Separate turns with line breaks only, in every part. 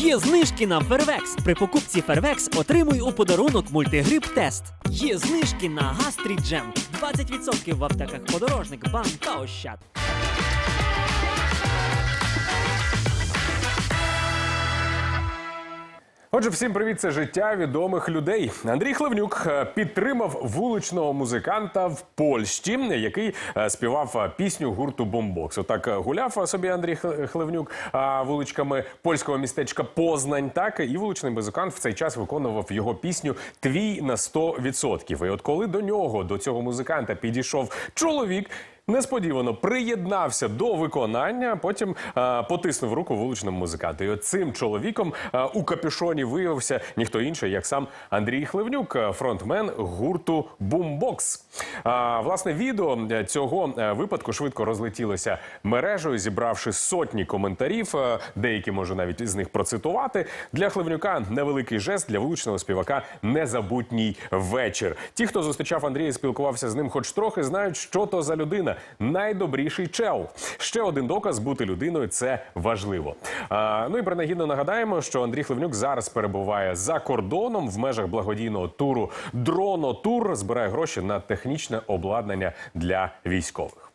Є знижки на Фервекс. При покупці Фервекс отримуй у подарунок мультигрип тест. Є знижки на Гастріджем. 20% в аптеках подорожник, бам та ощад.
Отже, всім привіт, це життя відомих людей. Андрій Хлевнюк е, підтримав вуличного музиканта в Польщі, який е, співав е, пісню гурту Бомбокс. Отак гуляв собі Андрій Хл- Хлевнюк е, вуличками польського містечка Познань. Так і вуличний музикант в цей час виконував його пісню Твій на 100%. І от коли до нього, до цього музиканта, підійшов чоловік. Несподівано приєднався до виконання, потім е, потиснув руку вуличному музиканту. І цим чоловіком е, у капюшоні виявився ніхто інший, як сам Андрій Хливнюк, е, фронтмен гурту Бумбокс. А, власне, відео е, цього е, випадку швидко розлетілося мережею, зібравши сотні коментарів. Е, Деякі можу навіть з них процитувати. Для Хливнюка невеликий жест для вуличного співака незабутній вечір. Ті, хто зустрічав Андрія, і спілкувався з ним, хоч трохи, знають, що то за людина. Найдобріший чел. Ще один доказ бути людиною це важливо. А, ну і принагідно нагадаємо, що Андрій Хливнюк зараз перебуває за кордоном в межах благодійного туру Дронотур. Збирає гроші на технічне обладнання для військових.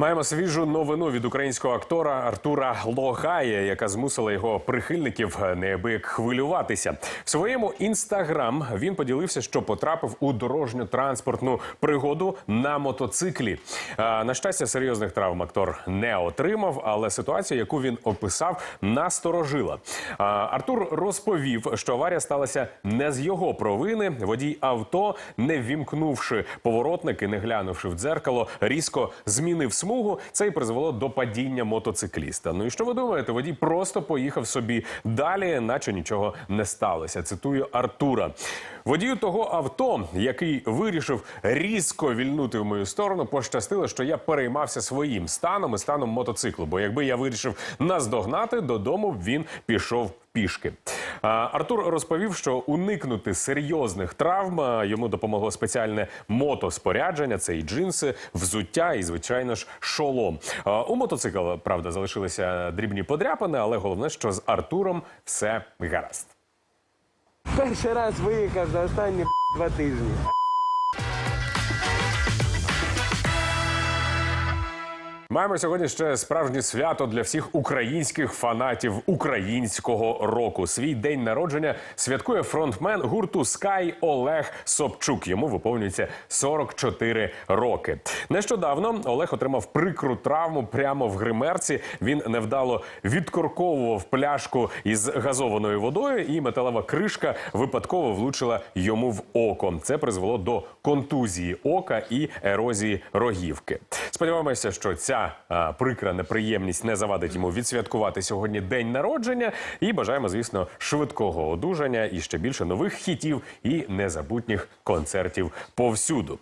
Маємо свіжу новину від українського актора Артура Логая, яка змусила його прихильників неабияк хвилюватися. В своєму інстаграм він поділився, що потрапив у дорожньо-транспортну пригоду на мотоциклі. На щастя, серйозних травм актор не отримав, але ситуація, яку він описав, насторожила. Артур розповів, що аварія сталася не з його провини. Водій авто, не ввімкнувши поворотник і не глянувши в дзеркало, різко змінив смугу. Це і призвело до падіння мотоцикліста. Ну і що ви думаєте? Водій просто поїхав собі далі, наче нічого не сталося. Цитую Артура. Водію того авто, який вирішив різко вільнути в мою сторону, пощастило, що я переймався своїм станом і станом мотоциклу. Бо якби я вирішив наздогнати, додому б він пішов пішки. Артур розповів, що уникнути серйозних травм йому допомогло спеціальне мотоспорядження. Це і джинси, взуття, і звичайно ж шолом. У мотоцикла правда залишилися дрібні подряпини, але головне, що з Артуром все гаразд.
Перший раз виїхав за останні два тижні.
Маємо сьогодні ще справжнє свято для всіх українських фанатів українського року. Свій день народження святкує фронтмен гурту Sky Олег Собчук. Йому виповнюється 44 роки. Нещодавно Олег отримав прикру травму прямо в гримерці. Він невдало відкорковував пляшку із газованою водою, і металева кришка випадково влучила йому в око. Це призвело до контузії ока і ерозії рогівки. Сподіваємося, що ця а, прикра неприємність не завадить йому відсвяткувати сьогодні день народження. І бажаємо, звісно, швидкого одужання і ще більше нових хітів і незабутніх концертів повсюду.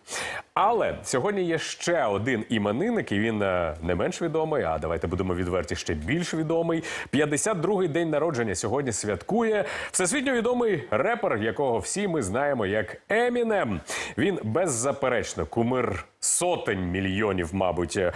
Але сьогодні є ще один іменинник, і він е, не менш відомий. А давайте будемо відверті ще більш відомий. 52-й день народження сьогодні святкує всесвітньо відомий репер, якого всі ми знаємо як Емінем. Він беззаперечно кумир сотень мільйонів, мабуть, е,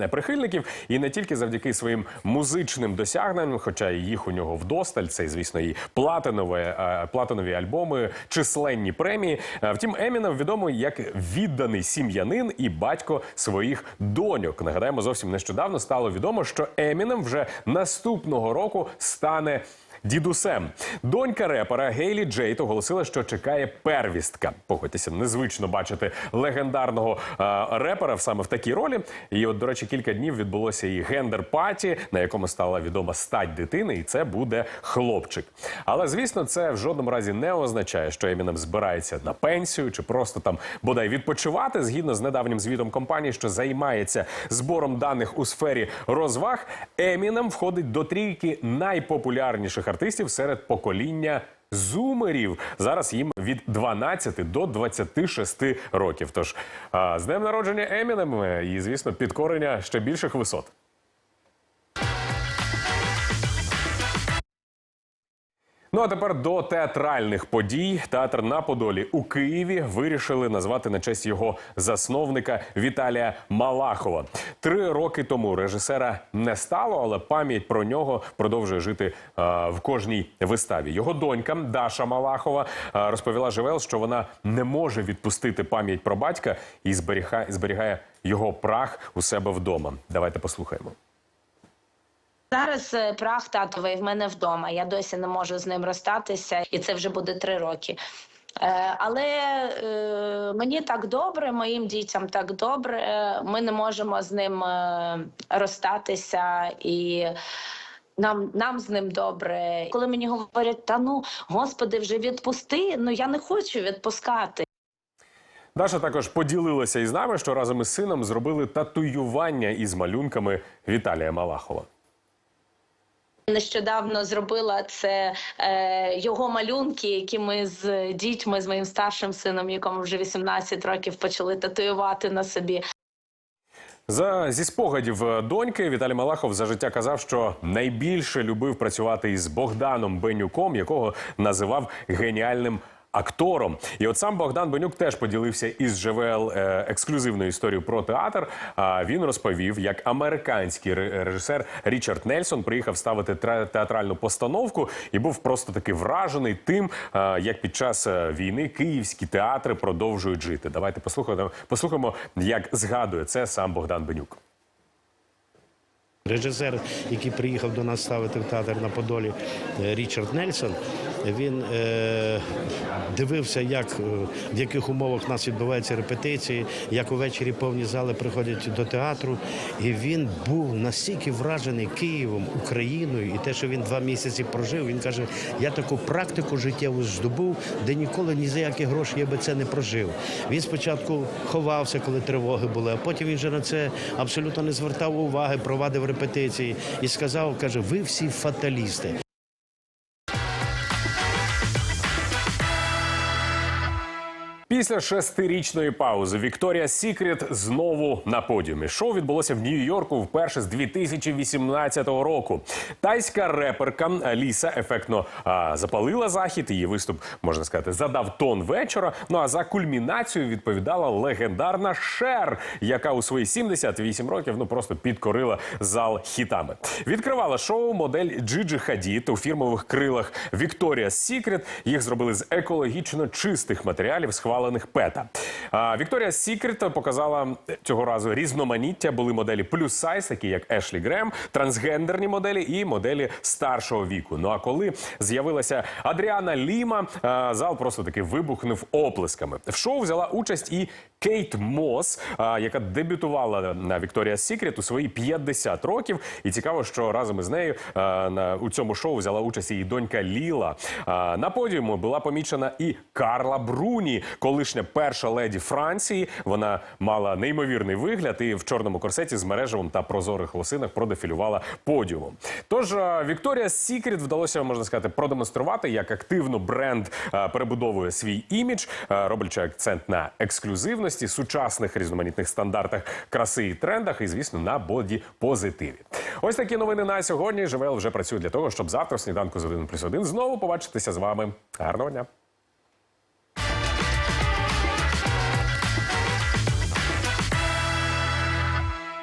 е, прихильників, і не тільки завдяки своїм музичним досягненням, хоча їх у нього вдосталь, це звісно і платинове, е, платинові альбоми, численні премії. Втім, Емінем відомий як відданий сім'янин і батько своїх доньок. Нагадаємо, зовсім нещодавно стало відомо, що Емінем вже наступного року стане. Дідусем донька репера Гейлі Джейт оголосила, що чекає первістка. Погодьтеся, незвично бачити легендарного е, репера саме в такій ролі. І от, до речі, кілька днів відбулося і гендер паті, на якому стала відома стать дитини, і це буде хлопчик. Але звісно, це в жодному разі не означає, що Емінем збирається на пенсію чи просто там бодай відпочивати. Згідно з недавнім звітом компанії, що займається збором даних у сфері розваг, Емінем входить до трійки найпопулярніших артистів серед покоління зумерів. Зараз їм від 12 до 26 років. Тож з днем народження Емінем і, звісно, підкорення ще більших висот. Ну а тепер до театральних подій. Театр на Подолі у Києві вирішили назвати на честь його засновника Віталія Малахова. Три роки тому режисера не стало, але пам'ять про нього продовжує жити е, в кожній виставі. Його донька Даша Малахова е, розповіла Живел, що вона не може відпустити пам'ять про батька і зберігає, зберігає його прах у себе вдома. Давайте послухаємо.
Зараз е, прах татовий в мене вдома. Я досі не можу з ним розстатися, і це вже буде три роки. Е, Але е, мені так добре, моїм дітям так добре. Ми не можемо з ним розстатися і. Нам нам з ним добре. Коли мені говорять, та ну господи, вже відпусти. Ну я не хочу відпускати.
Даша також поділилася із нами, що разом із сином зробили татуювання із малюнками Віталія Малахова.
Нещодавно зробила це е, його малюнки, які ми з дітьми, з моїм старшим сином, якому вже 18 років, почали татуювати на собі.
За зі спогадів е, доньки Віталій Малахов за життя казав, що найбільше любив працювати із Богданом Бенюком, якого називав геніальним. Актором, і от сам Богдан Бенюк теж поділився із ЖВЛ е, ексклюзивною історією про театр. А він розповів, як американський режисер Річард Нельсон приїхав ставити театральну постановку і був просто таки вражений тим, е, як під час е, війни київські театри продовжують жити. Давайте послухаємо, послухаємо, як згадує це сам Богдан Бенюк.
Режисер, який приїхав до нас ставити в театр на Подолі, Річард Нельсон, він е, дивився, як, е, в яких умовах у нас відбуваються репетиції, як увечері повні зали приходять до театру. І він був настільки вражений Києвом, Україною, і те, що він два місяці прожив, він каже: я таку практику життєву здобув, де ніколи ні за які гроші я би це не прожив. Він спочатку ховався, коли тривоги були, а потім він вже на це абсолютно не звертав уваги, провадив репетиції і сказав: каже, ви всі фаталісти.
Після шестирічної паузи Вікторія Сікрет знову на подіумі. Шоу відбулося в Нью-Йорку вперше з 2018 року. Тайська реперка Ліса ефектно а, запалила захід. Її виступ можна сказати задав тон вечора. Ну а за кульмінацію відповідала легендарна Шер, яка у свої 78 років ну просто підкорила зал хітами. Відкривала шоу модель Джиджи Хадід у фірмових крилах Вікторія Сікрет. Їх зробили з екологічно чистих матеріалів, схвалених пета. Вікторія Сікрет показала цього разу різноманіття. Були моделі плюс сайз, такі як Ешлі Грем, трансгендерні моделі і моделі старшого віку. Ну а коли з'явилася Адріана Ліма, зал просто таки вибухнув оплесками. В шоу взяла участь і Кейт Мос, яка дебютувала на Вікторія Сікрет у свої 50 років. І цікаво, що разом із нею у цьому шоу взяла участь її донька Ліла. На подіуму була помічена і Карла Бруні, колишня перша леді Франції. Вона мала неймовірний вигляд і в чорному корсеті з мережевим та прозорих лосинах продефілювала подіумом. Тож Вікторія Сікрет вдалося, можна сказати, продемонструвати, як активно бренд перебудовує свій імідж, роблячи акцент на ексклюзивності, сучасних різноманітних стандартах краси і трендах, і звісно на боді позитиві. Ось такі новини на сьогодні. Живел вже працює для того, щоб завтра в сніданку з 1 плюс 1 знову побачитися з вами. Гарного дня!